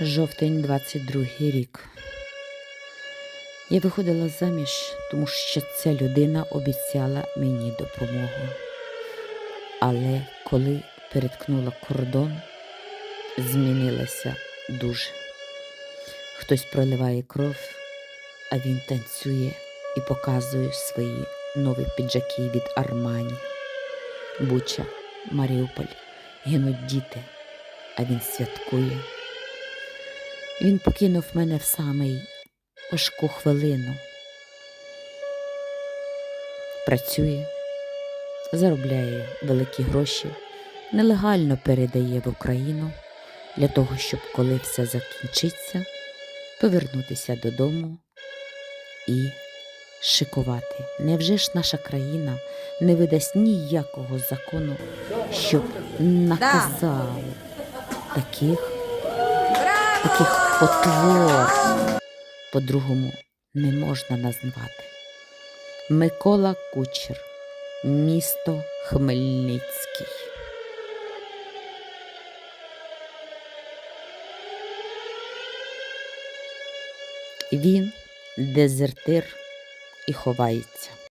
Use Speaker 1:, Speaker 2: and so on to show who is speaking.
Speaker 1: Жовтень 22 рік. Я виходила заміж, тому що ця людина обіцяла мені допомогу. Але коли переткнула кордон, змінилася дуже. Хтось проливає кров, а він танцює і показує свої нові піджаки від Армані. Буча, Маріуполь, гинуть діти, а він святкує. Він покинув мене в самий важку хвилину. Працює, заробляє великі гроші, нелегально передає в Україну для того, щоб коли все закінчиться, повернутися додому і шикувати. Невже ж наша країна не видасть ніякого закону, щоб наказав таких, таких потвор? По-другому не можна назвати. Микола Кучер, місто Хмельницький. Він дезертир і ховається.